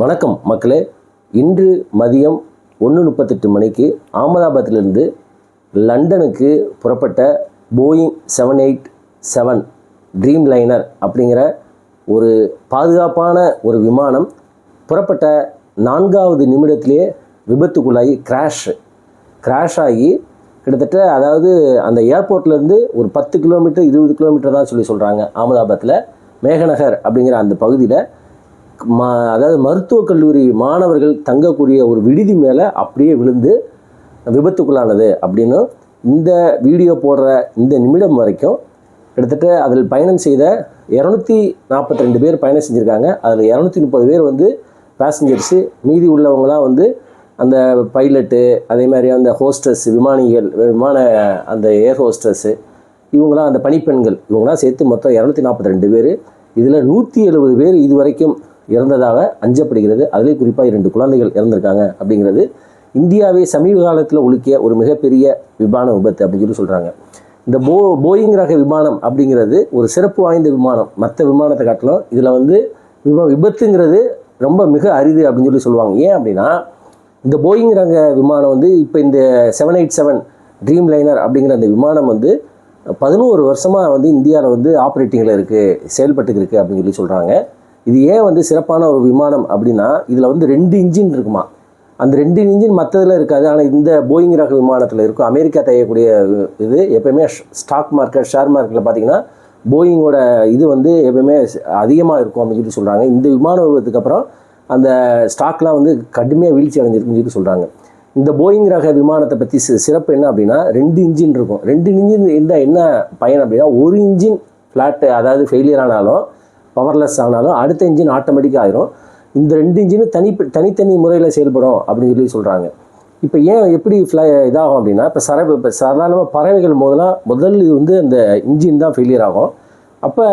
வணக்கம் மக்களே. இன்று மதியம் ஒன்று முப்பத்தெட்டு மணிக்கு அகமதாபாத்திலிருந்து லண்டனுக்கு புறப்பட்ட Boeing seven eight seven Dreamliner அப்படிங்கிற ஒரு பாதுகாப்பான ஒரு விமானம் புறப்பட்ட நான்காவது நிமிடத்திலே விபத்துக்குள்ளாகி கிராஷ் கிராஷ் ஆகி கிட்டத்தட்ட அதாவது அந்த ஏர்போர்ட்லேருந்து ஒரு பத்து கிலோமீட்டர் இருபது கிலோமீட்டர் தான் சொல்லி சொல்கிறாங்க அகமதாபாத்தில் மேகநகர் அப்படிங்கிற அந்த பகுதியில் அதாவது மருத்துவக் கல்லூரி மாணவர்கள் தங்கக்கூடிய ஒரு விடுதி மேலே அப்படியே விழுந்து விபத்துக்குள்ளானது அப்படின்னு இந்த வீடியோ போடுற இந்த நிமிடம் வரைக்கும் கிட்டத்தட்ட அதில் பயணம் செய்த இரநூத்தி நாற்பத்தி ரெண்டு பேர் பயணம் செஞ்சுருக்காங்க. அதில் இரநூத்தி முப்பது பேர் வந்து பேசஞ்சர்ஸு மீதி உள்ளவங்களாம் வந்து அந்த பைலட்டு அதே மாதிரி அந்த ஹோஸ்டஸ் விமானிகள் விமான அந்த ஏர் ஹோஸ்டஸ்ஸு இவங்களாம் அந்த பணிப்பெண்கள் இவங்களாம் சேர்த்து மொத்தம் இரநூத்தி நாற்பத்தி ரெண்டு பேர். இதில் நூற்றி எழுபது பேர் இதுவரைக்கும் இறந்ததாக அஞ்சப்படுகிறது. அதிலே குறிப்பாக இரண்டு குழந்தைகள் இறந்திருக்காங்க அப்படிங்கிறது இந்தியாவை சமீப காலத்தில் உலுக்கிய ஒரு மிகப்பெரிய விமான விபத்து அப்படின்னு சொல்லி சொல்கிறாங்க இந்த போ போயிங் ரக விமானம் அப்படிங்கிறது ஒரு சிறப்பு வாய்ந்த விமானம். மற்ற விமானத்தை காட்டிலும் இதில் வந்து விப விபத்துங்கிறது ரொம்ப மிக அரிது அப்படின்னு சொல்லி சொல்லுவாங்க. ஏன் அப்படின்னா இந்த போயிங் ரக விமானம் வந்து இப்போ இந்த seven eight seven Dreamliner அப்படிங்கிற அந்த விமானம் வந்து பதினோரு வருஷமாக வந்து இந்தியாவில் வந்து ஆப்ரேட்டிங்கில் இருக்குது செயல்பட்டுக்கு இருக்குது அப்படின்னு சொல்லி சொல்கிறாங்க இது ஏன் வந்து சிறப்பான ஒரு விமானம் அப்படின்னா இதில் வந்து ரெண்டு இன்ஜின் இருக்குமா? அந்த ரெண்டு இன்ஜின் மற்றதில் இருக்காது. ஆனால் இந்த போயிங் ரக விமானத்தில் இருக்கும். அமெரிக்கா தயக்கூடிய இது எப்பயுமே ஸ்டாக் மார்க்கெட் ஷேர் மார்க்கெட்டில் பார்த்தீங்கன்னா போயிங்கோட இது வந்து எப்பயுமே அதிகமாக இருக்கும் அப்படின்னு சொல்லி சொல்கிறாங்க இந்த விமான விபத்துக்கு அப்புறம் அந்த ஸ்டாக்லாம் வந்து கடுமையாக வீழ்ச்சி அடைஞ்சிருக்குன்னு சொல்லி சொல்கிறாங்க இந்த போயிங் ரக விமானத்தை பற்றி சி சிறப்பு என்ன அப்படின்னா ரெண்டு இன்ஜின் இருக்கும். ரெண்டு இன்ஜின் இருந்தால் என்ன பயன் அப்படின்னா ஒரு இன்ஜின் ஃப்ளாட்டு அதாவது ஃபெயிலியர் ஆனாலும் பவர்லெஸ் ஆனாலும் அடுத்த இன்ஜின் ஆட்டோமேட்டிக்காக ஆயிரும். இந்த ரெண்டு இன்ஜினும் தனி தனித்தனி முறையில் செயல்படும் அப்படின்னு சொல்லி சொல்கிறாங்க இப்போ ஏன் எப்படி ஃப்ளை இதாகும் அப்படின்னா இப்போ சர இப்போ சாதாரணமாக பறவைகள் போதெல்லாம் முதல் இது வந்து அந்த இன்ஜின் தான் ஃபெயிலியர் ஆகும். அப்போ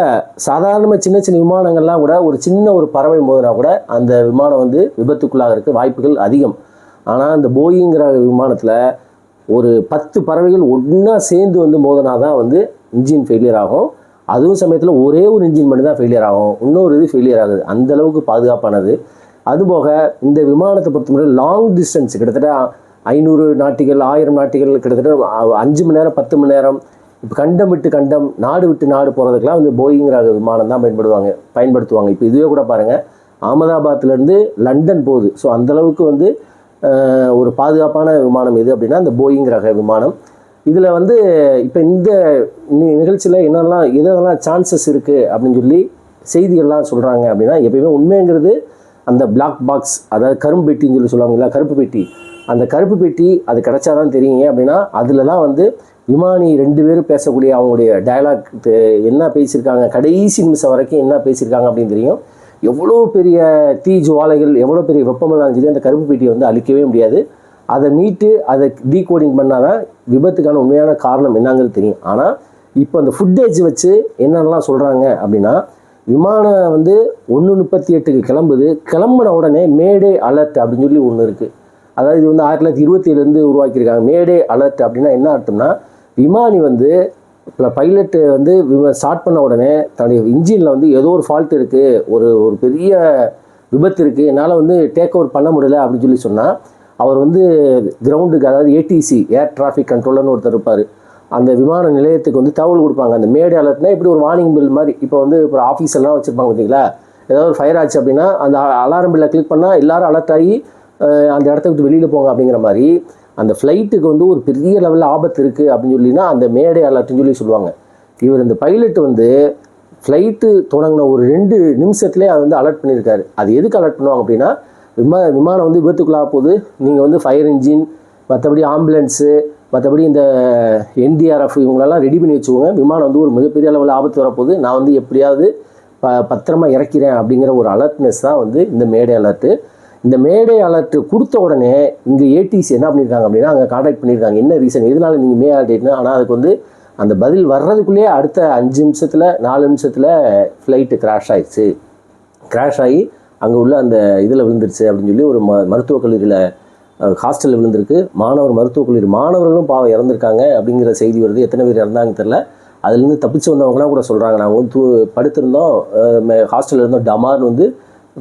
சாதாரணமாக சின்ன சின்ன விமானங்கள்லாம் கூட ஒரு சின்ன ஒரு பறவை மோதினா கூட அந்த விமானம் வந்து விபத்துக்குள்ளாக இருக்க வாய்ப்புகள் அதிகம். ஆனால் அந்த போயிங்கிற விமானத்தில் ஒரு பத்து பறவைகள் ஒன்றா சேர்ந்து வந்து மோதினா தான் வந்து இன்ஜின் ஃபெயிலியர் ஆகும். அதுவும் சமயத்தில் ஒரே ஒரு இன்ஜின் மட்டும் தான் ஃபெயிலியர் ஆகும். இன்னொரு இது ஃபெயிலியர் ஆகுது. அந்த அளவுக்கு பாதுகாப்பானது. அதுபோக இந்த விமானத்தை பொறுத்தவரை லாங் டிஸ்டன்ஸ் கிட்டத்தட்ட ஐநூறு நாட்டிகள் ஆயிரம் நாட்டிகள் கிட்டத்தட்ட அஞ்சு மணி நேரம் பத்து மணி நேரம் இப்போ கண்டம் விட்டு கண்டம் நாடு விட்டு நாடு போகிறதுக்கெல்லாம் வந்து போயிங் ரக விமானம் தான் பயன்படுவாங்க பயன்படுத்துவாங்க. இப்போ இதுவே கூட பாருங்கள் அகமதாபாத்லேருந்து லண்டன் போகுது. ஸோ அந்தளவுக்கு வந்து ஒரு பாதுகாப்பான விமானம் எது அப்படின்னா அந்த போயிங் ரக விமானம். இதில் வந்து இப்போ இந்த நிகழ்ச்சியில் என்னெல்லாம் எதெல்லாம் சான்சஸ் இருக்குது அப்படின்னு சொல்லி செய்திகள்லாம் சொல்கிறாங்க அப்படின்னா எப்பயுமே உண்மைங்கிறது அந்த பிளாக் பாக்ஸ் அதாவது கரும்பு பெட்டின்னு சொல்லி சொல்லுவாங்கல்ல கருப்பு பெட்டி. அந்த கருப்பு பெட்டி அது கிடைச்சாதான் தெரியுங்க அப்படின்னா அதில் தான் வந்து விமானி ரெண்டு பேரும் பேசக்கூடிய அவங்களுடைய டயலாக் என்ன பேசியிருக்காங்க கடைசி நிமிஷம் வரைக்கும் என்ன பேசியிருக்காங்க அப்படின்னு தெரியும். எவ்வளோ பெரிய தீ ஜுவாலைகள் எவ்வளோ பெரிய வெப்பமெல்லாம் சரி அந்த கருப்பு பெட்டியை வந்து அழிக்கவே முடியாது. அதை மீட்டு அதை டீகோடிங் பண்ணால் தான் விபத்துக்கான உண்மையான காரணம் என்னங்கிறது தெரியும். ஆனால் இப்போ அந்த ஃபுட்டேஜ் வச்சு என்னென்னலாம் சொல்கிறாங்க அப்படின்னா விமானம் வந்து ஒன்று முப்பத்தி எட்டுக்கு கிளம்புது. கிளம்புன உடனே மேடே அலர்ட் அப்படின்னு சொல்லி ஒன்று இருக்குது அதாவது இது வந்து ஆயிரத்தி தொள்ளாயிரத்தி இருபத்தி ஏழுலேருந்து உருவாக்கியிருக்காங்க. மேடே அலர்ட் அப்படின்னா என்ன அர்த்தம்னா விமானி வந்து இப்போ பைலட்டு வந்து ஸ்டார்ட் பண்ண உடனே தன்னுடைய இன்ஜினில் வந்து ஏதோ ஒரு ஃபால்ட் இருக்குது ஒரு ஒரு பெரிய விபத்து இருக்குது என்னால் வந்து டேக் ஓவர் பண்ண முடியல அப்படின்னு சொல்லி சொன்னால் அவர் வந்து கிரவுண்டுக்கு அதாவது ஏடிசி ஏர் டிராஃபிக் கண்ட்ரோலர்னு ஒருத்தர் இருப்பார். அந்த விமான நிலையத்துக்கு வந்து தகவல் கொடுப்பாங்க. அந்த மேடை அலர்ட்னா இப்படி ஒரு வார்னிங் பில் மாதிரி. இப்போ வந்து இப்போ ஆஃபீஸ் எல்லாம் வச்சுருப்பாங்க பார்த்தீங்களா ஏதாவது ஒரு ஃபயர் ஆச்சு அப்படின்னா அந்த அலாரம் பில்லை கிளிக் பண்ணால் எல்லாரும் அலர்ட் ஆகி அந்த இடத்த விட்டு வெளியில் போங்க அப்படிங்கிற மாதிரி. அந்த ஃப்ளைட்டுக்கு வந்து ஒரு பெரிய லெவலில் ஆபத்து இருக்குது அப்படின்னு சொல்லினா அந்த மேடை அலர்ட்னு சொல்லி சொல்லுவாங்க. இவர் இந்த பைலட் வந்து ஃப்ளைட்டு தொடங்கின ஒரு ரெண்டு நிமிஷத்துலேயே அதை வந்து அலர்ட் பண்ணியிருக்காரு. அது எதுக்கு அலர்ட் பண்ணுவாங்க அப்படின்னா விமா விமானம் வந்து விபத்துக்குள்ளாக போகுது. நீங்கள் வந்து ஃபயர் இன்ஜின் மற்றபடி ஆம்புலன்ஸு மற்றபடி இந்த என்டிஆர்எஃப் இவங்களெல்லாம் ரெடி பண்ணி வச்சுக்கோங்க. விமானம் வந்து ஒரு மிகப்பெரிய அளவில் ஆபத்து வரப்போகுது. நான் வந்து எப்படியாவது ப பத்திரமா இறக்கிறேன் அப்படிங்கிற ஒரு அலர்ட்னஸ் தான் வந்து இந்த மேடை அலர்ட்டு இந்த மேடை அலர்ட்டு கொடுத்த உடனே இங்கே ஏடிசி என்ன பண்ணியிருக்காங்க அப்படின்னா அங்கே காண்டாக்ட் பண்ணியிருக்காங்க என்ன ரீசன் எதனால நீங்கள் மே அலர்ட்னா ஆனால் அதுக்கு வந்து அந்த பதில் வர்றதுக்குள்ளேயே அடுத்த அஞ்சு நிமிஷத்தில் நாலு நிமிஷத்தில் ஃப்ளைட்டு கிராஷ் ஆயிடுச்சு. கிராஷ் ஆகி அங்கே உள்ள அந்த இதில் விழுந்துருச்சு அப்படின்னு சொல்லி ஒரு ம மருத்துவக் கல்லூரியில் ஹாஸ்டலில் விழுந்திருக்கு. மாணவர் மருத்துவக் கல்லூரி மாணவர்களும் பாவம் இறந்துருக்காங்க அப்படிங்கிற செய்தி வருது. எத்தனை பேர் இறந்தாங்க தெரில அதுலேருந்து தப்பிச்சு வந்தவங்களாம் கூட சொல்கிறாங்க நாங்கள் வந்து தூ படுத்திருந்தோம். ஹாஸ்டலில் இருந்தோம். டமார்னு வந்து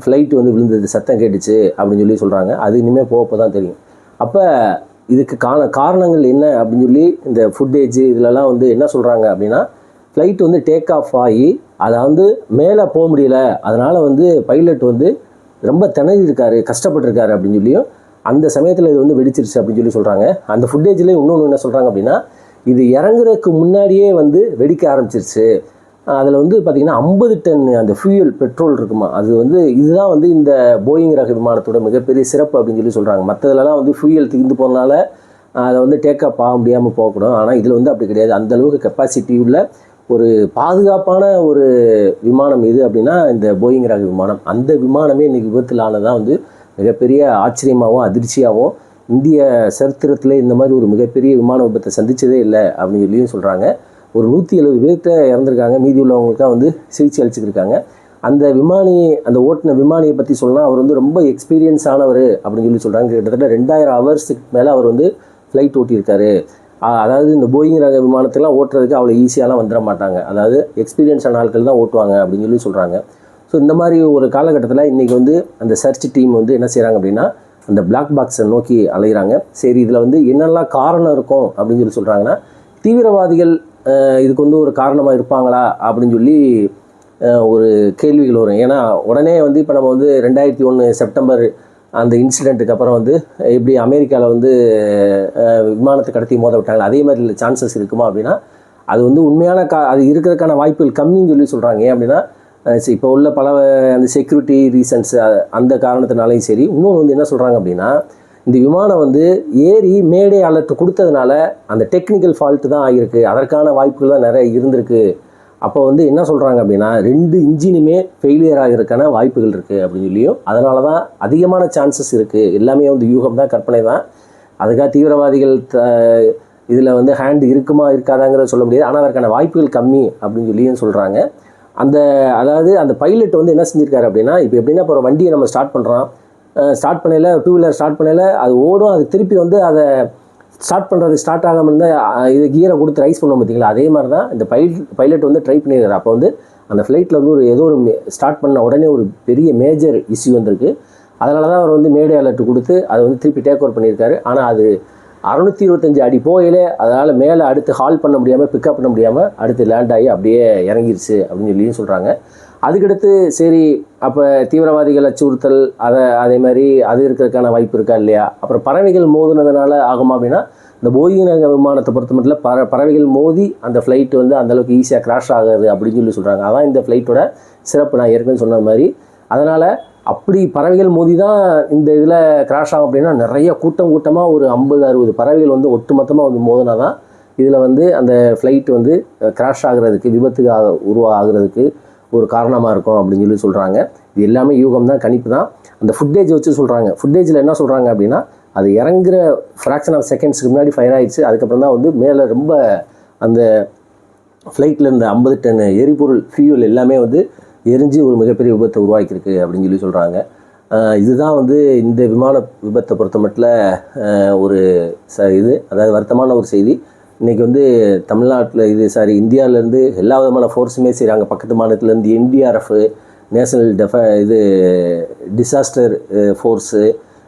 ஃப்ளைட் வந்து விழுந்தது. சத்தம் கேட்டுச்சு அப்படின்னு சொல்லி சொல்கிறாங்க அது இனிமேல் போகப்போ தான் தெரியும். அப்போ இதுக்கு காண காரணங்கள் என்ன அப்படின்னு சொல்லி இந்த ஃபுட்டேஜ் இதிலலாம் வந்து என்ன சொல்கிறாங்க அப்படின்னா ஃப்ளைட் வந்து டேக் ஆஃப் ஆகி அதை வந்து மேலே போக முடியல. அதனால் வந்து பைலட் வந்து ரொம்ப திணறி இருக்காரு கஷ்டப்பட்டிருக்காரு அப்படின்னு சொல்லியும் அந்த சமயத்தில் இது வந்து வெடிச்சிருச்சு அப்படின்னு சொல்லி சொல்கிறாங்க அந்த ஃபுட்டேஜ்லேயே இன்னொன்று என்ன சொல்கிறாங்க அப்படின்னா இது இறங்குறதுக்கு முன்னாடியே வந்து வெடிக்க ஆரம்பிச்சிருச்சு. அதில் வந்து பார்த்திங்கன்னா ஐம்பது டன் அந்த ஃபியூயல் பெட்ரோல் இருக்குமா அது வந்து இதுதான் வந்து இந்த போயிங் ரக விமானத்தோட மிகப்பெரிய சிறப்பு அப்படின்னு சொல்லி சொல்கிறாங்க மற்றதுலலாம் வந்து ஃபியூயல் தீர்ந்து போனால அதை வந்து டேக்கப் ஆக முடியாமல் போகக்கூடும். ஆனால் இதில் வந்து அப்படி கிடையாது. அந்த அளவுக்கு கெப்பாசிட்டி உள்ள ஒரு பாதுகாப்பான ஒரு விமானம் எது அப்படின்னா இந்த போயிங் ரக விமானம். அந்த விமானமே இன்றைக்கி விபத்தில் ஆனதான் வந்து மிகப்பெரிய ஆச்சரியமாகவும் அதிர்ச்சியாகவும் இந்திய சரித்திரத்தில் இந்த மாதிரி ஒரு மிகப்பெரிய விமான விபத்தை சந்திச்சதே இல்லை அப்படின்னு சொல்லியும் சொல்கிறாங்க ஒரு நூற்றி எழுபது பேர்கிட்ட இறந்துருக்காங்க. மீதி உள்ளவங்களுக்காக வந்து சிகிச்சை அளிச்சுருக்காங்க அந்த விமானி அந்த ஓட்டின விமானியை பற்றி சொல்லலாம் அவர் வந்து ரொம்ப எக்ஸ்பீரியன்ஸ் ஆனவர் அப்படின்னு சொல்லி சொல்கிறாங்க கிட்டத்தட்ட ரெண்டாயிரம் ஹவர்ஸுக்கு மேலே அவர் வந்து ஃப்ளைட் ஓட்டியிருக்காரு. அதாவது இந்த போயிங் ரக விமானத்தெல்லாம் ஓட்டுறதுக்கு அவ்வளோ ஈஸியாலாம் வந்துட மாட்டாங்க. அதாவது எக்ஸ்பீரியன்ஸான ஆட்கள் தான் ஓட்டுவாங்க அப்படின்னு சொல்லி சொல்கிறாங்க ஸோ இந்த மாதிரி ஒரு காலகட்டத்தில் இன்றைக்கி வந்து அந்த சர்ச் டீம் வந்து என்ன செய்கிறாங்க அப்படின்னா அந்த பிளாக் பாக்ஸை நோக்கி அலைகிறாங்க சரி இதில் வந்து என்னெல்லாம் காரணம் இருக்கும் அப்படின்னு சொல்லி சொல்கிறாங்கன்னா தீவிரவாதிகள் இதுக்கு வந்து ஒரு காரணமாக இருப்பாங்களா அப்படின்னு சொல்லி ஒரு கேள்விகள் வரும். ஏன்னா உடனே வந்து இப்போ நம்ம வந்து ரெண்டாயிரத்தி ஒன்று செப்டம்பர் அந்த இன்சிடெண்ட்டுக்கு அப்புறம் வந்து எப்படி அமெரிக்காவில் வந்து விமானத்தை கடத்தி மோத விட்டாங்க அதே மாதிரி சான்சஸ் இருக்குமா அப்படின்னா அது வந்து உண்மையான கா அது இருக்கிறதுக்கான வாய்ப்புகள் கம்மின்னு சொல்லி சொல்கிறாங்க ஏன் அப்படின்னா இப்போ உள்ள பல அந்த செக்யூரிட்டி ரீசன்ஸ் அந்த காரணத்தினாலையும் சரி இன்னொன்று வந்து என்ன சொல்கிறாங்க அப்படின்னா இந்த விமானம் வந்து ஏறி மேடை அலர்ட் கொடுத்ததுனால அந்த டெக்னிக்கல் ஃபால்ட்டு தான் ஆகியிருக்கு அதற்கான வாய்ப்புகள் தான் நிறைய இருந்திருக்கு. அப்போ வந்து என்ன சொல்கிறாங்க அப்படின்னா ரெண்டு இன்ஜினுமே ஃபெயிலியர் ஆகிறதுக்கான வாய்ப்புகள் இருக்குது அப்படின்னு சொல்லியும் அதனால தான் அதிகமான சான்சஸ் இருக்குது எல்லாமே வந்து யூகம் தான் கற்பனை தான். அதுக்காக தீவிரவாதிகள் த இதில் வந்து ஹேண்ட் இருக்குமா இருக்காதாங்கிறத சொல்ல முடியாது. ஆனால் அதற்கான வாய்ப்புகள் கம்மி அப்படின்னு சொல்லியும் சொல்கிறாங்க அந்த அதாவது அந்த பைலட் வந்து என்ன செஞ்சுருக்காரு அப்படின்னா இப்போ எப்படின்னா இப்போ ஒரு வண்டியை நம்ம ஸ்டார்ட் பண்ணுறோம் ஸ்டார்ட் பண்ணையில் டூ வீலர் ஸ்டார்ட் பண்ணையில் அது ஓடும் அது திருப்பி வந்து அதை ஸ்டார்ட் பண்ணுறது ஸ்டார்ட் ஆகாமல் இருந்தால் இது கீரை கொடுத்து ரைஸ் பண்ணோம் பார்த்தீங்களா? அதே மாதிரி தான் இந்த பைலட் பைலட் வந்து ட்ரை பண்ணியிருக்காரு அப்போ வந்து அந்த ஃப்ளைட்டில் வந்து ஒரு ஏதோ ஒரு ஸ்டார்ட் பண்ண உடனே ஒரு பெரிய மேஜர் இஷ்யூ வந்திருக்கு. அதனால தான் அவர் வந்து மேடே அலர்ட் கொடுத்து அதை வந்து திருப்பி டேக் ஓவர் பண்ணியிருக்காரு. ஆனால் அது அறுநூத்தி இருபத்தஞ்சு அடி போயிலே அதனால் மேலே அடுத்து ஹால் பண்ண முடியாமல் பிக்கப் பண்ண முடியாமல் அடுத்து லேண்ட் ஆகி அப்படியே இறங்கிருச்சு அப்படின்னு சொல்லியும் சொல்கிறாங்க அதுக்கடுத்து சரி அப்போ தீவிரவாதிகள் அச்சுறுத்தல் அதை அதே மாதிரி அது இருக்கிறதுக்கான வாய்ப்பு இருக்கா இல்லையா? அப்புறம் பறவைகள் மோதுனதுனால ஆகுமா அப்படின்னா இந்த போயிங் விமானத்தை பொறுத்த மட்டும் பற பறவைகள் மோதி அந்த ஃப்ளைட் வந்து அந்தளவுக்கு ஈஸியாக கிராஷ் ஆகாது அப்படின்னு சொல்லி சொல்கிறாங்க அதான் இந்த ஃப்ளைட்டோட சிறப்பு. நான் ஏற்கனவே சொன்ன மாதிரி. அதனால் அப்படி பறவைகள் மோதி தான் இந்த இதில் கிராஷ் ஆகும் அப்படின்னா நிறைய கூட்டம் கூட்டமாக ஒரு ஐம்பது அறுபது பறவைகள் வந்து ஒட்டுமொத்தமாக வந்து மோதினா தான் இதில் வந்து அந்த ஃப்ளைட் வந்து கிராஷ் ஆகிறதுக்கு விபத்துக்கு ஆக- உருவாகிறதுக்கு ஒரு காரணமாக இருக்கும் அப்படின்னு சொல்லி சொல்கிறாங்க இது எல்லாமே யூகம் தான் கணிப்பு தான் அந்த ஃபுட்டேஜ் வச்சு சொல்கிறாங்க ஃபுட்டேஜில் என்ன சொல்கிறாங்க அப்படின்னா அது இறங்குற ஃப்ராக்ஷன் ஆஃப் செகண்ட்ஸ்க்கு முன்னாடி ஃபயர் ஆகிடுச்சு அதுக்கப்புறம் தான் வந்து மேலே ரொம்ப அந்த ஃப்ளைட்டில் இருந்த ஐம்பது டன் எரிபொருள் ஃபியூல் எல்லாமே வந்து எரிஞ்சு ஒரு மிகப்பெரிய விபத்தை உருவாக்கியிருக்கு அப்படின்னு சொல்லி சொல்கிறாங்க இதுதான் வந்து இந்த விமான விபத்தை பொறுத்த மட்டும் ஒரு ச இது அதாவது வருத்தமான ஒரு செய்தி. இன்றைக்கி வந்து தமிழ்நாட்டில் இது சாரி இந்தியாவிலேருந்து எல்லா விதமான ஃபோர்ஸுமே செய்கிறாங்க பக்கத்து மாநிலத்துலேருந்து என்டிஆர்எஃப் நேஷனல் டெஃப இது டிசாஸ்டர் ஃபோர்ஸு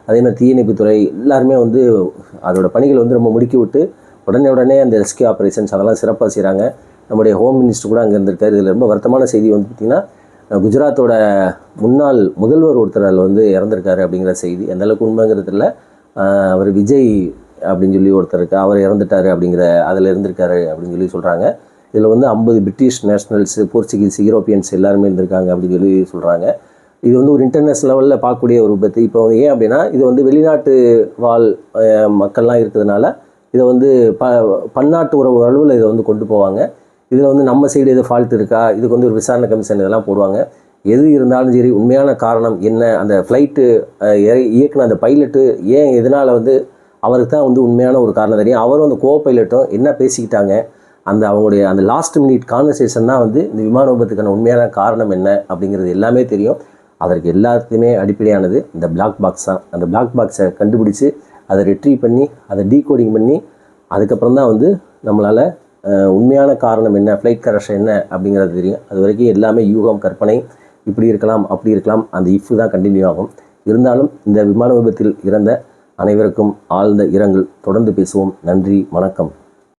அதே மாதிரி தீயணைப்புத்துறை எல்லாருமே வந்து அதோட பணிகளை வந்து ரொம்ப முடுக்கி விட்டு உடனே உடனே அந்த ரெஸ்கியூ ஆப்ரேஷன்ஸ் அதெல்லாம் சிறப்பாக செய்கிறாங்க நம்முடைய ஹோம் மினிஸ்டர் கூட அங்கே இருந்திருக்காரு. இதில் ரொம்ப வருத்தமான செய்தி வந்து பார்த்திங்கன்னா குஜராத்தோட முன்னாள் முதல்வர் ஒருத்தர் அதில் வந்து இறந்திருக்காரு அப்படிங்கிற செய்தி. அந்தளவுக்கு உண்மைங்கிறது இல்லை அவர் விஜய் அப்படின்னு சொல்லி ஒருத்தர் இருக்கு அவர் இறந்துட்டாரு அப்படிங்கிற அதில் இருந்திருக்காரு அப்படின்னு சொல்லி சொல்கிறாங்க இதில் வந்து ஐம்பது பிரிட்டிஷ் நேஷனல்ஸ் போர்ச்சுகீஸ் யூரோப்பியன்ஸ் எல்லாருமே இருந்திருக்காங்க அப்படின்னு சொல்லி சொல்கிறாங்க இது வந்து ஒரு இன்டர்நேஷ்னல் லெவலில் பார்க்கக்கூடிய ஒரு விபத்து. இப்போ ஏன் அப்படின்னா இது வந்து வெளிநாட்டு வாழ் மக்கள்லாம் இருக்கிறதுனால இதை வந்து ப பன்னாட்டு உறவு அளவில் இதை வந்து கொண்டு போவாங்க. இதில் வந்து நம்ம சைடு எது ஃபால்ட் இருக்கா? இதுக்கு வந்து ஒரு விசாரணை கமிஷன் இதெல்லாம் போடுவாங்க. எது இருந்தாலும் சரி உண்மையான காரணம் என்ன? அந்த ஃப்ளைட்டு இயக்குன அந்த பைலட்டு ஏன் எதனால் வந்து அவருக்கு தான் வந்து உண்மையான ஒரு காரணம். தெரியும் அவரும் அந்த கோ பைலட்டும் என்ன பேசிக்கிட்டாங்க? அந்த அவங்களுடைய அந்த லாஸ்ட் மினிட் கான்வர்சேஷன் தான் வந்து இந்த விமான விபத்துக்கான உண்மையான காரணம் என்ன அப்படிங்கிறது எல்லாமே தெரியும். அதற்கு எல்லாத்துக்குமே அடிப்படையானது இந்த பிளாக் பாக்ஸ் தான். அந்த பிளாக் பாக்ஸை கண்டுபிடிச்சு அதை ரிட்ரீவ் பண்ணி அதை டீகோடிங் பண்ணி அதுக்கப்புறம் தான் வந்து நம்மளால் உண்மையான காரணம் என்ன ஃப்ளைட் கரஷன் என்ன அப்படிங்கிறது தெரியும். அது வரைக்கும் எல்லாமே யூகம் கற்பனை இப்படி இருக்கலாம் அப்படி இருக்கலாம் அந்த இஃப் தான் கண்டினியூ ஆகும். இருந்தாலும் இந்த விமான விபத்தில் இறந்த அனைவருக்கும் ஆழ்ந்த இரங்கல். தொடர்ந்து பேசுவோம். நன்றி வணக்கம்.